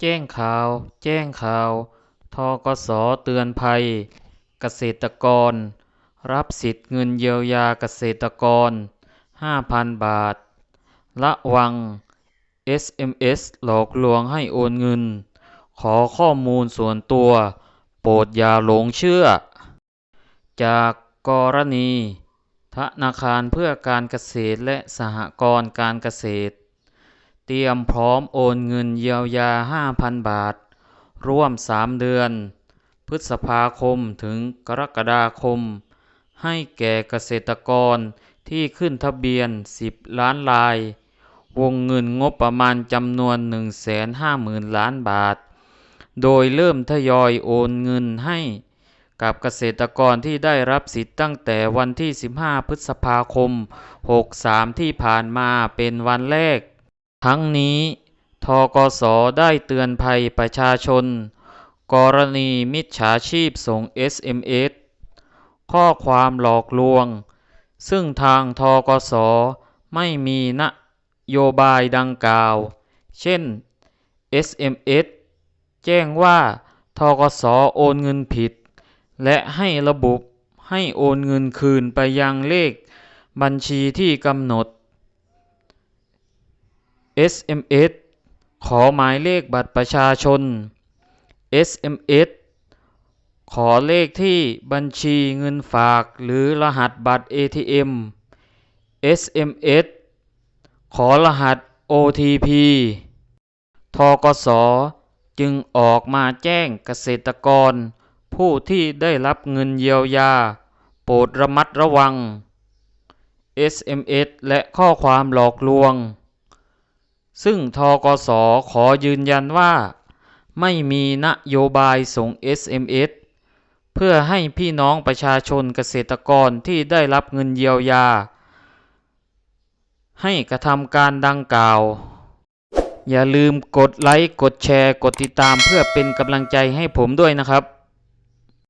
แจ้งข่าว แจ้งข่าว ทกสเตือนภัย เกษตรกร รับสิทธิ์เงินเยียวยาเกษตรกร 5,000 บาทระวัง SMS หลอกลวงให้โอนเงิน ขอข้อมูลส่วนตัว โปรดอย่าหลงเชื่อ จากกรณี ธนาคารเพื่อการเกษตรและสหกรณ์การเกษตร เตรียมพร้อมโอนเงินเยียวยา 5,000 บาท ร่วม 3 เดือน พฤษภาคมถึงกรกฎาคม ให้แก่เกษตรกรที่ขึ้นทะเบียน 10 ล้านราย วงเงินงบประมาณจำนวน 150,000 ล้านบาท โดยเริ่มทยอยโอนเงินให้กับเกษตรกรที่ได้รับสิทธิ์ตั้งแต่วันที่ 15 พฤษภาคม 63 ที่ผ่านมาเป็นวันแรก ทั้งนี้ทกสได้เตือนภัยประชาชน กรณีมิจฉาชีพส่ง SMS ข้อความหลอกลวง ซึ่งทางทกสไม่มีนโยบายดังกล่าว เช่น SMS แจ้งว่าทกสโอนเงินผิด และให้ระบุให้โอนเงินคืนไปยังเลขบัญชีที่กำหนด SMS ขอหมายเลขบัตรประชาชน SMS ขอเลขที่บัญชีเงินฝากหรือรหัสบัตร ATM SMS ขอรหัส OTP ทกส จึงออกมาแจ้งเกษตรกร ผู้ที่ได้รับเงินเยียวยา โปรดระมัดระวัง SMS และข้อความหลอกลวง ซึ่งทกสขอยืนยันว่า ไม่มีนโยบายส่ง SMS เพื่อให้พี่น้องประชาชนเกษตรกรที่ได้รับเงินเยียวยา ให้กระทำการดังกล่าว อย่าลืมกดไลค์ กดแชร์ กดติดตามเพื่อเป็นกำลังใจให้ผมด้วยนะครับ